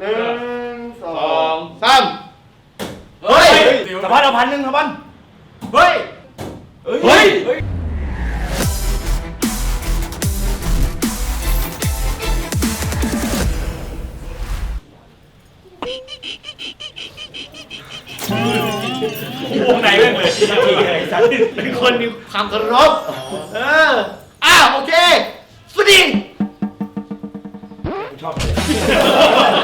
หนึ่งสอสองงสามเฮ้ยสะพานเอาพันหนึ่งสะพานเฮ้ย เฮ้ย วงในแม่งเลยนาทีไอ้สัตว์เป็นคนมีความเคารพเอออ้าวโอเคสวัสดีชอบเลย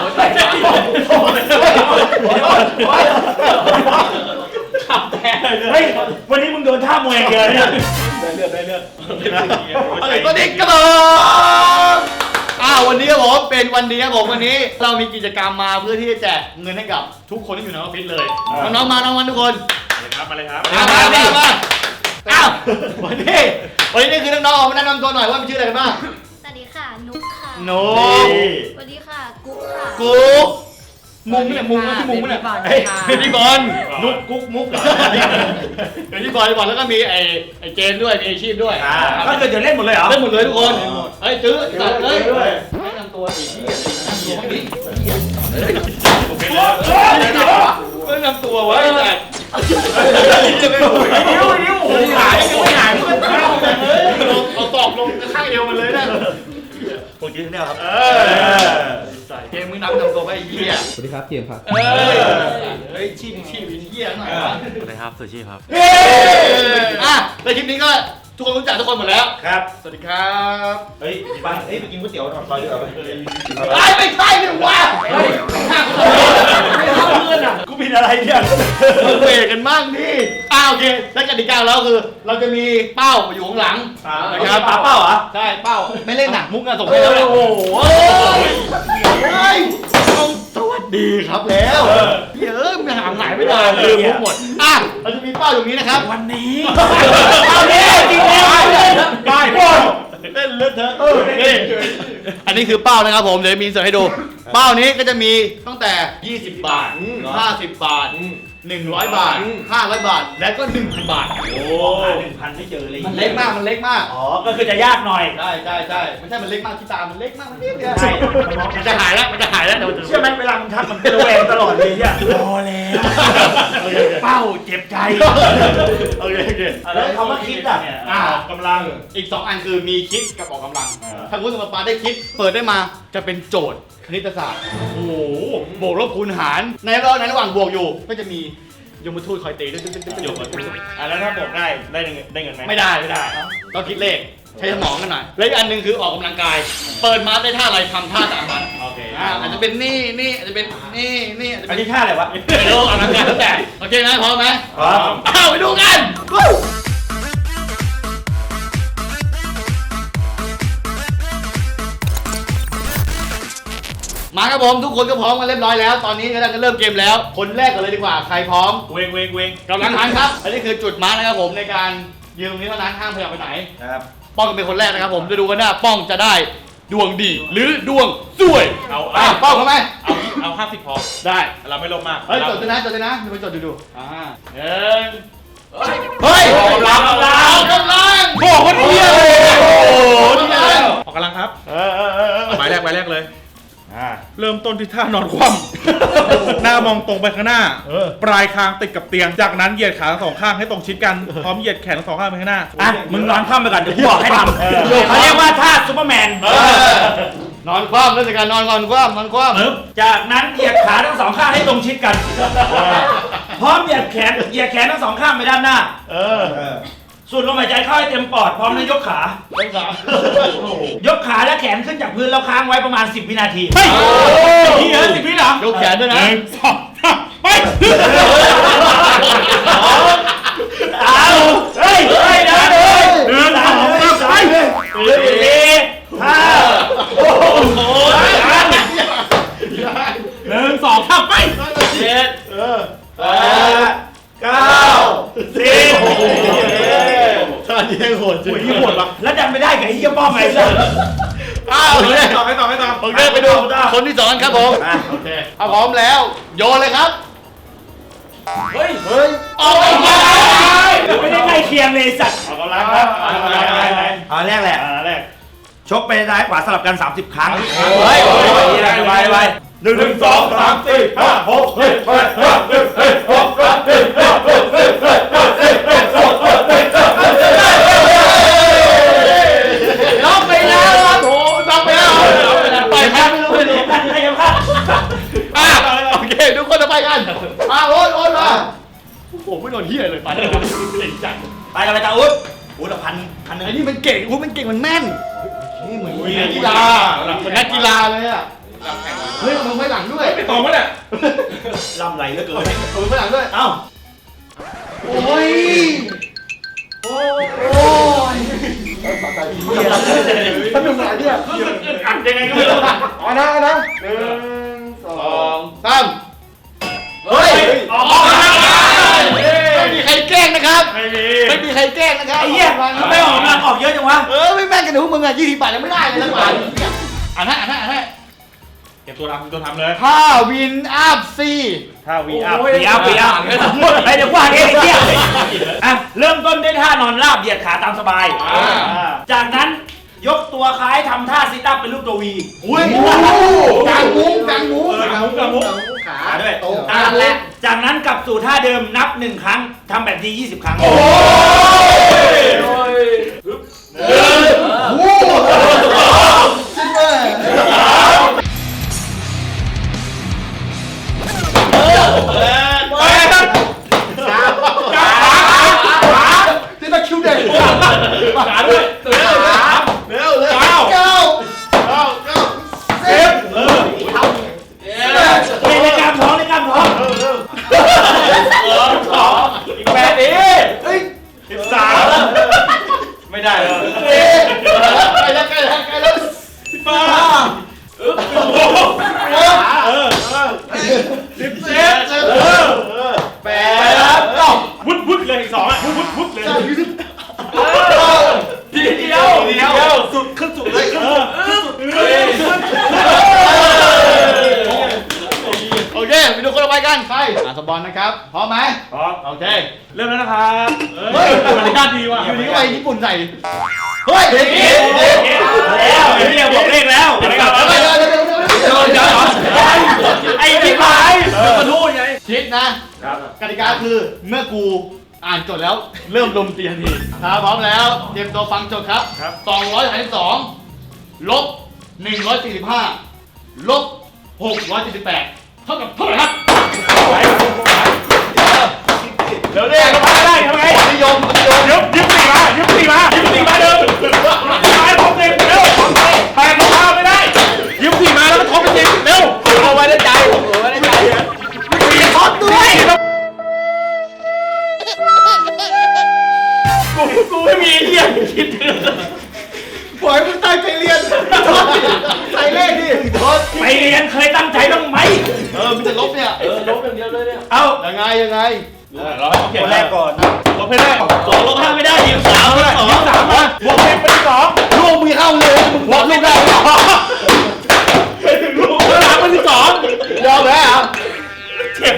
เฮ้ยวันนี้มึงโดนท่ามวยอย่างเดียวเนี่ยได้เลือดได้เลือดอะไรก็ดีครับผมอ้าววันนี้ครับผมเป็นวันดีครับผมวันนี้ เรามีกิจกรรมมาเพื่อที่จะแจกเงินให้กับทุกคนที่อยู่ในออฟฟิศเลยน้องๆมาน้องๆทุกคนครับมาเลยครับมามามามาอ้าววันนี้วันนี้นี่คือน้องๆออกมาแนะนำตัวหน่อยว่ามีชื่ออะไรกันบ้างสวัสดีค่ะ นุ๊กค่ะโนสวัสดีค่ะ กุ๊กค่ะ กุ๊กมุงเนี่ยมุงนะที่มุงเนี่ยเฮ้ยเบบี้บอลนุกกุ๊กมุกเหรอเบบี้บอลบอลแล้วก็มีไอ้ไอ้เจนด้วยมีไอชีพด้วยอ่าก็คือเดี๋ยวเล่นหมดเลยเหรอเล่นหมดเลยทุกคนเฮ้ยจื้อจัดเลยด้วยแนะนำตัวสิพี่แนะนำตัวบ้างดิโอเคเลยแนะนำตัวไว้แต่นิ้วนิ้วโอ้ยหายไม่หายมันก็เข้าไปเลยเอาตอกลงข้างเดียวมันเลยนะผมยืนเนี่ยครับ เออใส่เกมมึงนำนำตัวไปไอ้เหี้ยสวัสดีครับเทียมครับเอ้ยเฮ้ยชีพชีพไอ้เหี้ยหน่อยวะสวัสดีครับสุชีครับ เฮ้ยอะในคลิปนี้ก็ ทุกคนรู้จักทุกคนหมดแล้ว ครับ สวัสดีครับเฮ้ยไปเฮ้ยไปกินก๋วยเตี๋ยวตอนซอยดีกว่าไหมไอ้ไม่ใช่เลยวะเฮ้ยข้างเพื่อนอะกูผิดอะไรเนี่ยเราเบรกกันบ้างดิอ้าวโอเคและกติกาของเราคือ เราจะมีเป้าอยู่ข้างหลังนะครับปาเป้าเหรอใช่เป้าไม่เล่นหนักมุกอะส่งให้แล้วเนี่ยโอ้โหเฮ้ยต้องสวัสดีครับแล้วเฮ้ยเอ้ยมันหางหายไม่ได้ลืมมุกหมดอะเราจะมีเป้าอยู่นี้นะครับ วันนี้เอาดิจริงแล้ว ได้หมด เล่นเลอะเทอะนี่ อันนี้คือเป้านะครับผมเดี๋ยวมีเสิร์ฟให้ดู เป้านี้ก็จะมีตั้งแต่ 20 บาท 50 บาท 100 บาท 500 บาท และก็ 1,000 บาท โอ้หนึ่งพันไม่เจอเลยมันเล็กมาก มันเล็กมาก อ๋อ ก็คือจะยากหน่อย ใช่ใช่ใช่ไม่ใช่ มันเล็กมากที่ตา มันเล็กมาก มันนิดเดียวใช่ มันจะหายแล้ว มันจะหายแล้วเดี๋ยวมันจะ เชื่อไหมเวลามึงทักมันเป็นระแวงตลอดเลยเนี่ยรอแล้วเป้าเจ็บใจโอเคโอเคแล้วคำว่าคิดอะอ่ากำลัง อีก 2 อันคือมีคิดกับออกกำลังอ่าถ้าคุณสมบัติได้คิด เปิดได้มาจะเป็นโจทย์ คณิตศาสตร์ โอ้โห บวกลบคูณหาร ในระหว่างในระหว่างบวกอยู่ ก็จะมียมทูตคอยตีด้วยโยกอะแล้วถ้าบอกได้ได้เงินได้เงินไหมไม่ได้ไม่ได้ต้องคิดเลข ใช้สมองกันหน่อย และอีกอันหนึ่งคือออกกำลังกาย เปิดมาได้ท่าอะไรทำท่าตามมันโอเคอ่าอาจจะเป็นนี่นี่อาจจะเป็นนี่นี่อาจจะอัเป็นนนี้ท่าอะไรวะไม่รู้ออกกำลังกายแล้วแต่ โอเคนะพร้อมไหมพร้อม อ้าวไปดูกัน มาครับผมทุกคนก็พร้อมกันเรียบร้อยแล้ว ตอนนี้กำลังจะเริ่มเกมแล้ว คนแรกกันเลยดีกว่า ใครพร้อมเวงเวงเวงกำลังหันครับ อันนี้คือจุดมาร์กนะครับผมในการยืนตรงนี้เท่านั้นห้ามขยับไปไหน ครับ ป้องเป็นคนแรกนะครับผมจะดูกันว่าป้องจะได้ดวงดีหรือดวงซวยเอาอะป้องเข้าไหมเอาเอาห้าสิบพอได้เราไม่ลงมากเฮ้ยจดด้วยนะจดด้วยนะมีคนจดดูดูอ่าหนึ่งเฮ้ยออกกำลัง เริ่มต้นที่ท่านอนคว่ำ หน้ามองตรงไปข้างหน้าปลายคางติดกับเตียง จากนั้นเหยียดขาทั้งสองข้างให้ตรงชิดกัน พร้อมเหยียดแขนทั้งสองข้างไปข้างหน้า อะมึงนอนคว่ำไปก่อนเดี๋ยวกูบอกให้ทำเขาเรียกว่าท่าซูเปอร์แมนเออนอนคว่ำเรื่องการนอนก่อนคว่ำนอนคว่ำปึ๊บจากนั้นเหยียดขาทั้งสองข้างให้ตรงชิดกัน พร้อมเหยียดแขน เหยียดแขนทั้งสองข้างไปด้านหน้า เออ สูดลมหายใจเข้าให้เต็มปอดพร้อมแล้วยกขาต้องสามยกขาและแขนขึ้นจากพื้นแล้วค้างไว้ประมาณ 10 วินาทีเฮ้ยนี่เหรอสิบวิเหรอยกแขนด้วยนะหนึ่งสองสามไปเอาเฮ้ยเฮ้ย ซ้ายขวาสลับกัน 30 ครั้งเฮ้ยไปไปไปหนึ่งสองสามสี่ห้าหกเจ็ดแปดเก้าสิบเอ็ดสองสามสี่ห้าหกเจ็ดแปดเก้าสิบ ไม่มีไม่มีใครแกล้งนะครับไอ้เหี้ยทำไมออกมาออกเยอะจังวะ เออไม่แม่งกันหนูมึงอะยี่สิบบาทยังไม่ได้เลยทั้งวันอ่านให้อ่านให้อ่านให้เก็บตัวทำตัวทำเลยถ้าวินอัพซีถ้าวีอัพปีอัพปีอัพไอ้เดี๋ยวว่าเองไอ้เหี้ยอะเริ่มต้นด้วยท่านอนราบเหยียดขาตามสบาย จากนั้น ยกตัวคล้ายทำท่าซิทอัพเป็นรูปตัววีอุ้ยกางมุ้งกางมุ้งเออกางมุ้งกางมุ้งขาขาด้วยตรงอะและจากนั้นกลับสู่ท่าเดิมนับหนึ่งครั้งทำแบบนี้ 20 ครั้ง โอ้โหชิบเอ้ยไปครับนี่ตะคิวเด็กขาด้วย เร็วเร็วเร็ว เก้า เก้าเก้าเก้าสิบ เออ ในในกล้ามท้องในกล้ามท้อง สองอีกแปดดิ เฮ้ย สิบสามไม่ได้เลย เอ๊ะใกล้แล้วใกล้แล้วใกล้แล้ว สิบห้าเออเออสิบเจ็ดเออ แปดเก้า วุ้ดวุ้ดเลยอีกสองอะวุ้ดวุ้ดวุ้ดเลย เก้ายี่สิบ ทีเดียวเดียวสุดขึ้นสุดเลยเออเออ โอเคไปดูคนต่อไปกันใครอะสปอนนะครับ พร้อมไหม พร้อม โอเค เริ่มแล้วนะ ครับเฮ้ยมารยาทดีว่ะอยู่ดีก็ไปญี่ปุ่นใส่เฮ้ยเฮ้ยเอ๊ะแล้วไอ้เนี่ยบอกเลขแล้วเดี๋ยวเดี๋ยวเดี๋ยวเดี๋ยวเดี๋ยวเดี๋ยวเดี๋ยวไอ้พี่หายมาดูไงคิดนะกติกาคือเมื่อกูอ่านจดแล้วเริ่มลมเตียนทีถ้าพร้อมแล้วเตรียมตัวฟังโจทย์ครับครับ232ลบ145ลบ678เท่ากับเท่าไหร่ครับ เร็วดิทำไมได้ทำไงนิยมนิยมยึบยึบสี่มายึบสี่มายึบสี่มาเดิมไปผมสิเร็วแปดข้าไม่ได้ยึบสี่มาแล้วก็ทบไปสิเร็วเอาไว้ในใจผมเอาไว้ในใจมีทอดด้วยกูกูไม่มีเหี้ยคิดปล่อยมึงตั้งใจเรียนใส่เลขดิทอดไปเรียนเคยตั้งใจบ้างไหมเออมันจะลบเนี่ยเออลบอย่างเดียวเลยเนี่ยเอ้ายังไงยังไง คนแรกก่อนลบให้ได้สองลบห้าไม่ได้ยิงสามสองสามนะบวกเป็นเป็นสองลูกมึงเข้าเลยมึงบอกลูกได้ไหมลูกสามเป็นสองยอมแล้วเจ็บ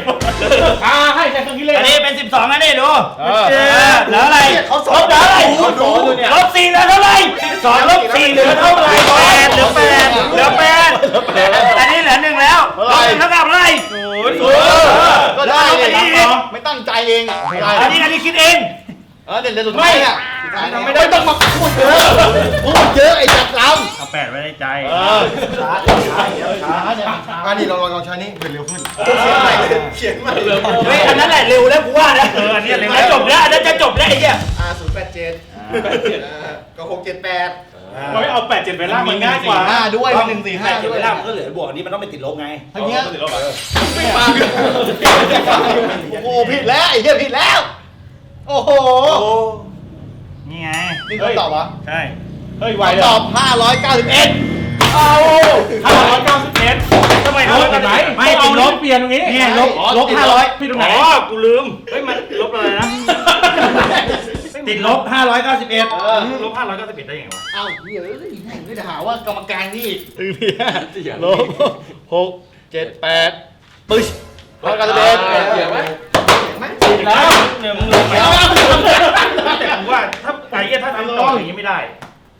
อ่าให้ใช้เครื่องคิดเลขอันนี้เป็นสิบสองนะนี่ดูเออเออเหลืออะไรเขาสลอนบเหลืออะไรเขาสอนอยู่เนี่ยลบสี่เหลือเท่าไหร่สิบสองลบสี่เหลือเท่าไหร่แปดเหลือแปดเหลือแปดอันนี้เหลือหนึ่งแล้วลบหนึ่งเท่ากับอะไรศูนย์เออก็ได้เลยไม่ตั้งใจเองอันนี้อันนี้คิดเอง เออเดี๋ยวเดี๋ยวสุดท้ายเนี่ยไม่ได้ต้องมาพูดเยอะพูดเยอะไอ้จักรลำเอาแปดไว้ในใจเออช้าช้าช้าเนี่ยอันนี้ลองลองลองใช้นี่เผื่อเร็วขึ้นเขียนใหม่เฮ้ยอันนั้นแหละเร็วแล้วกูว่านะเอออันนี้เร็วแล้วจบแล้วอันนั้นจะจบแล้วไอ้เหี้ยอ่าศูนย์แปดเจ็ดก็หกเจ็ดแปดเราไม่เอาแปดเจ็ดไปล่างมันง่ายกว่าห้าด้วยหนึ่งสี่ห้าเจ็บด้วไปยแล้วมันก็เหลือบวกนี้มันต้องไปติดลบไงทั้งเนี้ยติดลบอะไม่ฟังโอ้โหผิดแล้วไอ้เหี้ยผิดแล้ว โอ้โห นี่ไง นี่คำตอบวะใช่ เฮ้ยไวเลยตอบ 591 เอาห้าร้อยเก้าสิบเอ็ดทำไมเอาไปไหนไม่ติดลบเปลี่ยนตรงนี้เนี่ยลบอ๋อลบติดลบห้าร้อยพี่ตรงไหนอ๋อกูลืม เฮ้ยมันลบอะไรนะ ติดลบห้าร้อยเก้าสิบเอ็ดเออลบห้าร้อยเก้าสิบเอ็ดได้ยังไงวะเอ้าเหี้ยเอ้ยแม่งไม่ได้หาว่ากรรมการนี่อีกตึงพี่ลบหกเจ็ดแปดปึ๊ชร้อยเก้าสิบเอ็ดเกี่ยว ไหมติดแล้วเนี่ยมึงลืมไปแล้วเอาแต่ผมว่าถ้าไอ้เงี้ยถ้าทำโจทย์อย่างนี้ไม่ได้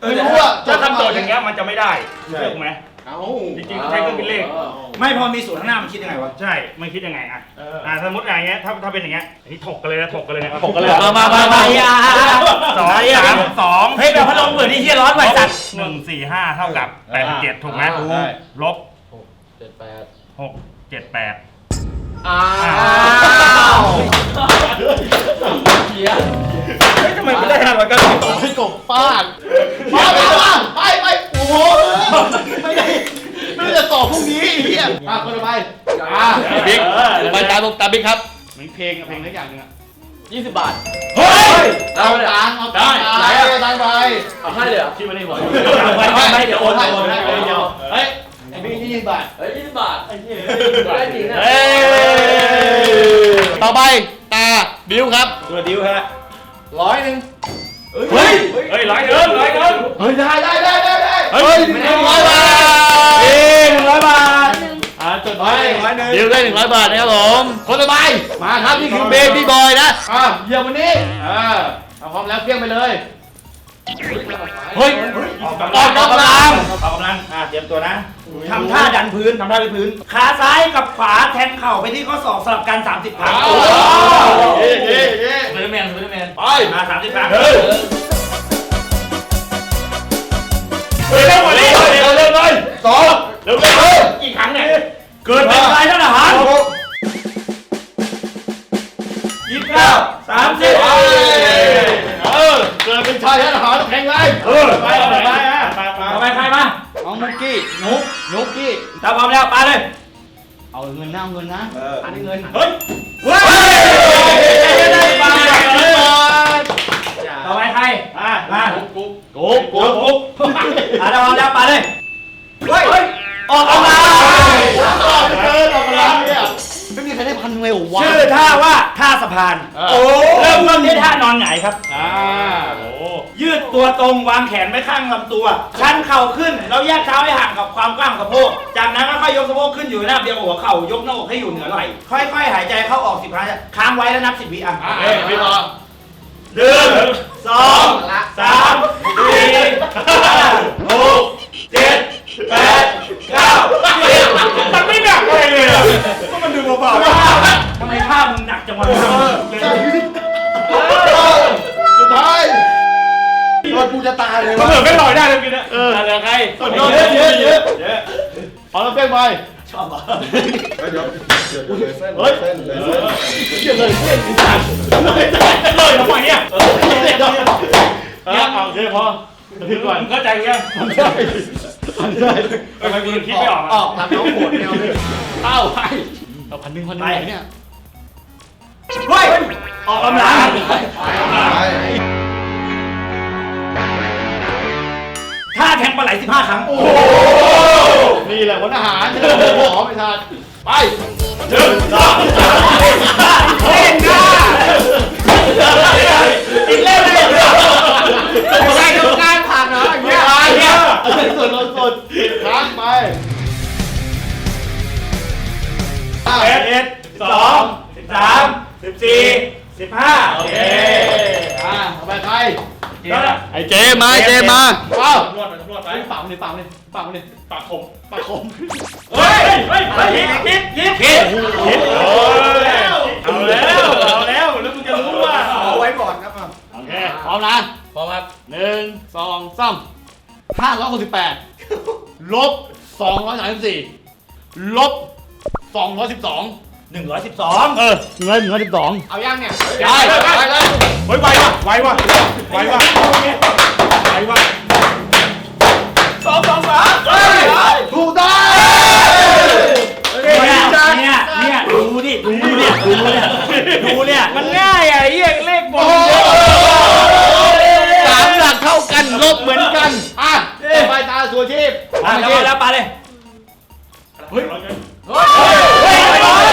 ไม่รู้อะถ้าทำโจทย์อย่างเงี้ยมันจะไม่ได้เชื่อกูไหมเอ้าจริงๆใช้เครื่องคิดเลขไม่พอมีสูตรข้างหน้ามันคิดยังไงวะใช่มันคิดยังไงอะอ่าสมมติอย่างเงี้ยถ้าถ้าเป็นอย่างเงี้ยนนี้ถกกันเลยนะถกกันเลยนะถกกันเลยมามามามาอะสองสามสองเฮ้ยแบบพัดลมเปิดที่เฮียร้อนไว้สัตว์หนึ่งสี่ห้าเท่ากับแปดเจ็ดถูกไหมใช่ลบเจ็ดแปดหกเจ็ดแปด อ้าวทำไมไม่ได้ทำกันให้กบฟาดฟาดไปฟาดไปไปโอ้โหไม่ได้ไม่ได้จะตอบพวกนี้ไอ้เฮียอะคนละไปอะบิ๊กไปตามตามบิ๊กครับเหมือนเพลงอะเพลงอะไรอย่างหนึงอะยี่สิบบาท เฮ้ย เอาตังค์เอาตังค์ได้ไปเอาตังค์ไปเอาให้เลยเหรอคิดมาในหัวเอาไว้ไว้ไว้เดี๋ยวโอนให้โอนให้เดี๋ยวเฮ้ยไอ้บิ๊กยี่ สิบบาทเฮ้ยยี่สิบบาทไอ้เหี้ยได้จริงนะเฮ้ยต่อไปตาบิวครับ ตัวดิวฮะร้อยหนึ่งเฮ้ย เฮ้ยร้อยเดิมร้อยเดิมเฮ้ยได้ได้ได้ได้ได้เฮ้เฮ้ยยหนึ่งร้อยบาทเอ้หนึ่งร้อยบาทหนึ่งอ่าจดไว้บิวได้หนึ่งร้อยบาทนะครับผมคนต่อไปมาครับนี่คือเบบี้บอยนะอะเยี่ยมวันนี้อ่าเอาพร้อมแล้วเพี้ยงไปเลย เฮ้ย ออกกำลังออกกำลัง ออกกำลัง อะเตรียมตัวนะทำท่าดันพื้นทำท่าดันพื้น ขาซ้ายกับขวาแทงเข่าไปที่ข้อศอกสลับกัน 30ครั้งเอาเย้เย้เย้สไปเดอร์แมนสไปเดอร์แมน ไป มา30ครั้งเฮ้ย เฮ้ยเร็วกว่านี้เร็วเร็วเลยสองเร็วเร็วกี่ครั้งเนี่ยเกิดเป็นชายทหารยี่สิบเก้าสามสิบไปเออเกิดเป็นชายทหารแข็งแรงเออไปเอาไปอะมามาต่อไปใครมาน้องมุกกี้นุกนุกกี้ตาพร้อมแล้วไปเลย เอาเงินนะเอาเงินนะอันนี้เงินเฮ้ยเฮ้ย งวางแขนไว้ข้างลำตัวชันเข่าขึ้นแล้วแยกเท้าให้ห่างกับความกว้างของสะโพก จากนั้นค่อยๆยกสะโพกขึ้นอยู่ระดับเดียวกับหัวเข่ายกหน้าอกให้อยู่เหนือไหล่ค่อยๆ หายใจเข้าออกสิบครั้งค้างไว้แล้วนับสิบวิอะเอ้ยพี่ต่อหนึ่งสองสามสี่ห้าหกเจ็ดแปดเก้าสิบมันไม่หนักอะไรเลยอะก็มันดูเบาๆทำไมท่ามึงหนักจังวะ กูจะตายเลยมันวะเหลือไม่ลอยได้เลยกินนะเออเหลือใครเยอะเยอะเยอะเยอะเอาแล้วเป้งไปชอบอะเดี๋ยวเดี๋ยวเดี๋ยวเลยเส้นเลยเส้นเลยเส้นเกี่ยวเลยเพื่อนเลยทำไมเนี่ยเออเอาโอเคพอถึงก่อนเข้าใจยังมันได้มันได้ทำไมกูคิดไม่ออกออกทำน้องโหดแนวเลยเอ้าไปเอาพันหนึ่งพันหนึ่งไหนเนี่ยเฮ้ยออกกำลังท่าแทงปลาไหล15ครั้งโอ้โหนี่แหละพลทหารหมอไม่ทันไปหนึ่งสองสาม 134ลบ212 112 เออหนึ่งร้อยหนึ่งร้อยสิบสองเอาย่างเนี่ยได้ไปได้เฮ้ยไวว่ะไปว่ะไปว่ะไวว่ะสองสองสามถูกต้องเนี่ยเนี่ยเนี่ยดูดิดูเนี่ยดูเนี่ยดูเนี่ย มันง่ายอะเหี้ยเลขบอลสามหลักเท่ากันลบเหมือนกัน อะต่อไปตาสุชีพอะแล้วแล้วไปเลย เฮ้ย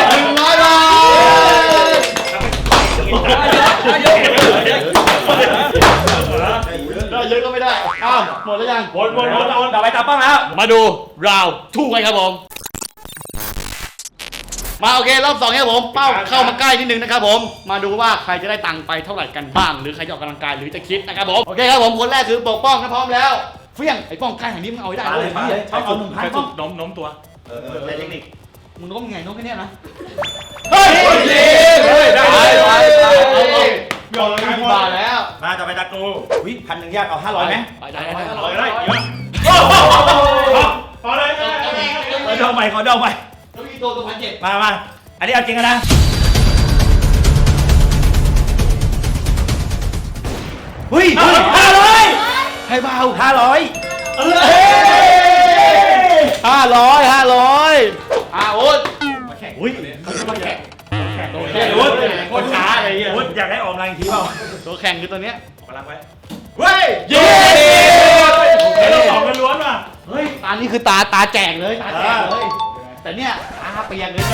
หนึ่งร้อยบาทได้เยอะก็ไม่ได้อ้าวหมดแล้วยังวนวนวนวนต่อไปตามป้องแล้ว มาดูราวทูกันครับผม มาโอเครอบสองครับผมเป้าเข้ามาใกล้นิดนึงนะครับผม มาดูว่าใครจะได้ตังค์ไปเท่าไหร่กันบ้าง หรือใครจะออกกำลังกายหรือจะคิดนะครับผม โอเคครับผมคนแรกคือปกป้องนะพร้อมแล้ว เฟี้ยงไอ้ป้องใกล้หันนี้มึงเอาให้ได้ปาเลยปาเลยเอาเอาหนึ่งพันใครต้ฝึองกโน้มโน้มตัวเออเออ ใช้เทคนิคมึงน้มไงน้มแค่เนี้ยนะเฮ้ยเฮ้ยได้ไปได้ไปได้ไปเอาเอายอมยี่สิบาทแล้ว มาต่อไปตะกูวิพันหนึ่งยากเอาห้าร้อยไหมไปได้ไปร้อยได้เยอะพอเลยขอดองใหม่ขอเดองใหม่แล้วมีตัวตัวพันเจ็ดมามาอันนี้เอาจริงกันนะเฮ้ยห้าร้อยให้เบาห้าร้อยเออ ห้าร้อยห้าร้อยอะโอ๊ตอุ้ยโอ้ยโคตรช้าอะไรเงี้ยโอ๊ตอยากได้ออกแรงทีเปล่าตัวแข่งคือตัวเนี้ยกำลังไว้เฮ้ยเย้เราสองกันล้วนว่ะเฮ้ยตานี้คือตาตาแจกเลยตาแจกเลยแต่เนี่ยตาเปียกเลย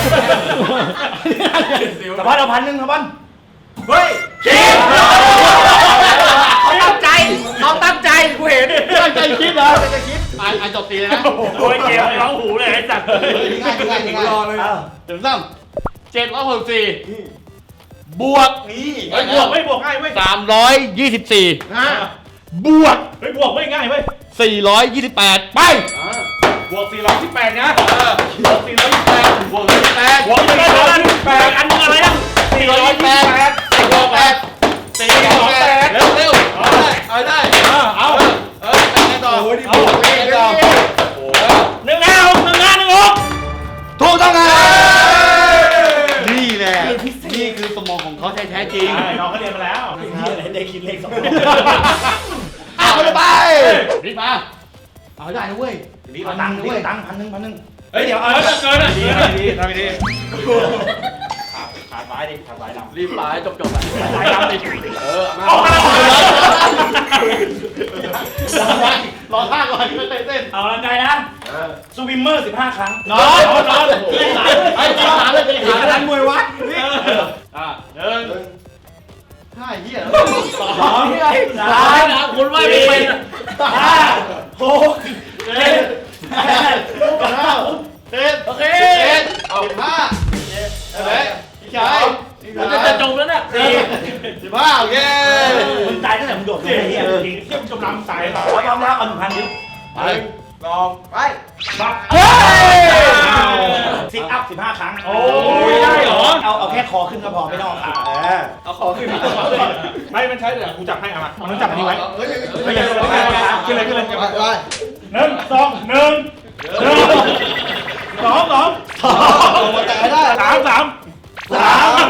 สะพานเอาพันหนึ่งสะพานเฮ้ยเขาตั้งใจเขาตั้งใจกูเห็นตั้งใจคิดเหรอตั้งใจคิด อ่านอ่านจบตีเลยนะโอ้ยเกมร้องหูเลยไอ้สัตว์ง่ายง่ายง่ายรอเลยอ้าวถึงซ้ำเจ็ดร้อยหกสี่บวกนี่เฮ้ยบวกไม่บวกง่ายเว้ยสามร้อยยี่สิบสี่นะบวกเฮ้ยบวกไม่ง่ายเว้ยสี่ร้อยยี่สิบแปดไปบวก418นะบวก428บวกยี่สิบแปดบวก428อัน ม่ได้ สามสามสาม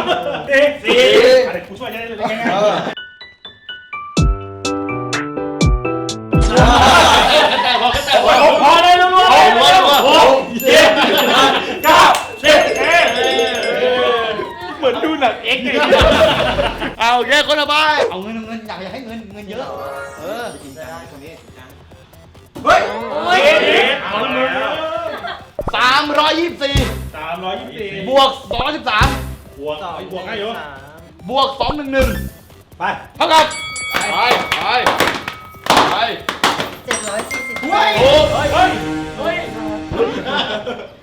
สี่สี่อะไรกูช่วยจะได้เลยง่ายแต่พอพอได้แล้วมั้ยหกเจ็ดเก้าสิบเหมือนดูหนังเอ็กซ์เลยเอาแยกคนละใบเอาเงินเงินอยากอยากให้เงินเงินเยอะ เออจริงจังนี้เฮ้ยเฮ้ยเอาลเมึง สามร้อยยี่สิบสี่สามร้อยยี่สิบสี่บวก 213 บวกไอ้บวกให้เยอะบวนึ่งไปเท่ากับ ไป ไป ไปเจ็ดร้อยสี่สิบเฮ้ยโอ้เฮ้ยเฮ้ย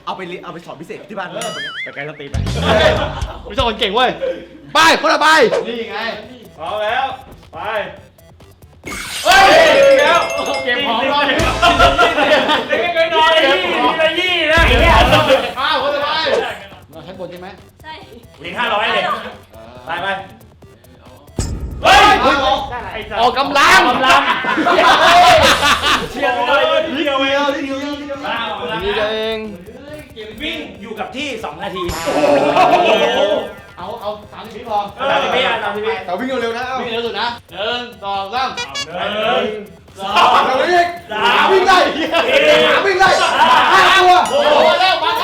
เอาไปเอาไปสอนพิเศษที่บ้านเลยแต่ไกลสตีไปไม่ใช่คนเก่งเว้ย ไป คนละไป นี่ไงพอมแล้ว ไป แล้วเก็บของรอเเลยล็กๆน้อยๆยี่ละยี่นะอ้าวคนละใบเราใช้บทใช่ไหมใช่เหรียญห้าร้อยเลยไปไปเฮ้ยเฮ้ยออกกำลังกำลังเชียร์เลยเดียวเองมาออกกำลังนี่นะเองวิ่งอยู่กับที่ 2 นาที เอาเอาสามสิบวิพอตามที่พี่อ่านตามที่พี่แต่วิ่งเร็วๆนะเอาวิ่งเร็วสุดนะหนึ่งสองสามหนึ่งสองเราวิ่งสามวิ่งได้หาวิ่งได้ห้าตัวโอ้โหแล้วมาแล้วมา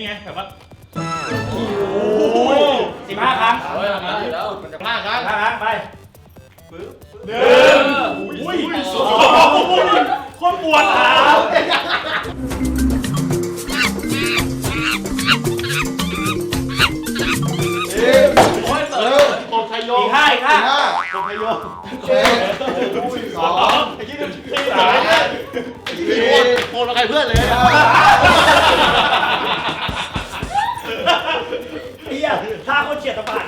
นี่ไงแบบว่าโอ้โหสิบห้าครั้งเฮ้ยทำงานอยู่แล้วห้าครั้งห้าครั้งไปหนึ่งอุ้ยสองโคตรปวดขาเออโอไทยโยอีกห้าอีกห้าห้าโอไทยโยเจ็ดสองไอ้ยี่สิบสี่สาม โอนโอนกับใครเพื่อนเลยเฮียท่าเขาเฉียดตะปาด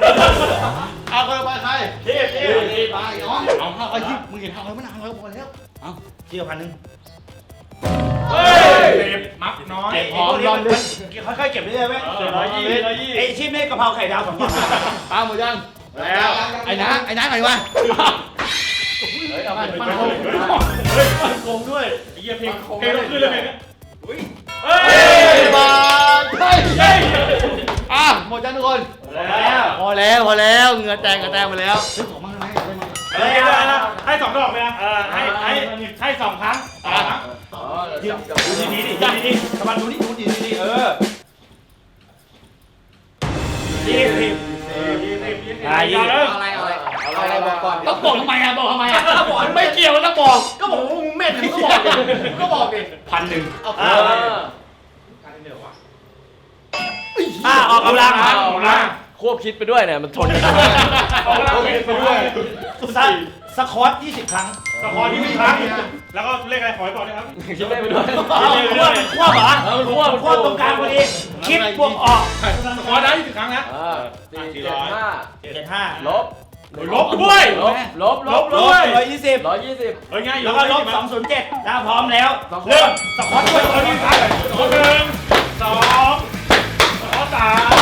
เอาคนต่อไปใครเทียบเทียบไปน้อเอาห้าไปยิบมึงเห็นห้าไปไม่นานแล้วพอแล้วเอาเที่ยวพันหนึ่งเฮ้ยเจ็บมักน้อยเก็บพร้อมยอมด้วยค่อยๆเก็บเรื่อยๆไหมร้อยยี่ร้อยยี่ไอชิมนี่กะเพราไข่ดาวสองกล่องตามหมดยังแล้วไอ้น้าไอ้น้าไหนวะเฮ้ยเอาไปมัน เฮ้ยมันโกงด้วยไอ้เหี้ยเพลงเพลงต้องขึ้นเลยเพลงเนี้ยเฮ้ยบาทเฮ้ยเฮ้ยอะหมดยังทุกคนแล้วพอแล้วพอแล้วเหงื่อแตกกระแตกมาแล้วซื้อของมาทำไมได้มาเฮ้ยได้แล้วให้สองดอกเลยนะเออให้ให้ให้สองครั้งสองครั้งอ๋อยืเดี๋ยนวจับดูดีๆดิดูดีๆกำลังดูนี่ดูดีๆดิเออยี่สิบยี่สิบยี่สิบอะยี่สิบอะไร อะไรอะไรบอกก่อนต้องบอกทำไมอะบอกทำไมอะบอกไม่เกี่ยวต้องบอก ก็บอกว่ามึงเม็ดมึงก็บอกดิมึงก็บอกดิพันหนึ่งเอออะออกกำลังออกกำลังควบคิดไปด้วยเนี่ยมันชนกันออกกำลังไปด้วยสะสควอต20 ครั้งสกอร์ที่มีครั้ง แล้วก็เลขอะไรขอให้บอกด้วยครับคิดได้ไปด้วยเอาควบควบเหรอเออควบควบตรงกลางพอดีคิดบวกออกขอได้ยี่สิบครั้งนะอ่าสี่เจ็ดห้าเจ็ดห้าลบ ลบด้วย ลบลบลบลบร้อยยี่สิบร้อยยี่สิบเฮ้ยง่ายอยู่แล้วก็ลบสองศูนย์เจ็ดถ้าพร้อมแล้ว เริ่มสควอตด้วยตอนนี้ครับหนึ่งสองขอสาม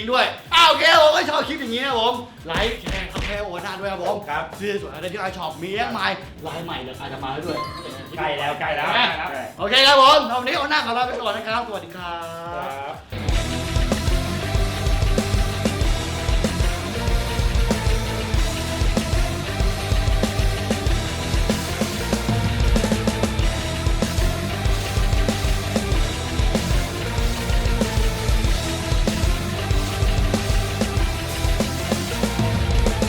รับโอนจริง ๆ ด้วยอ้าวโอเคผมก็ชอบคลิปอย่างนี้นะผม ไลค์แชร์คาเฟ่โอนหน้าด้วยครับผมครับเสื้อสวยอะไรที่ไอช็อปมีมากมายลายใหม่เดี๋ยวอาจจะมาด้วย ใกล้แล้วใกล้แล้ว โอเคครับผมวันนี้โอนหน้าขอลาไปก่อนนะครับ สวัสดีครับครับ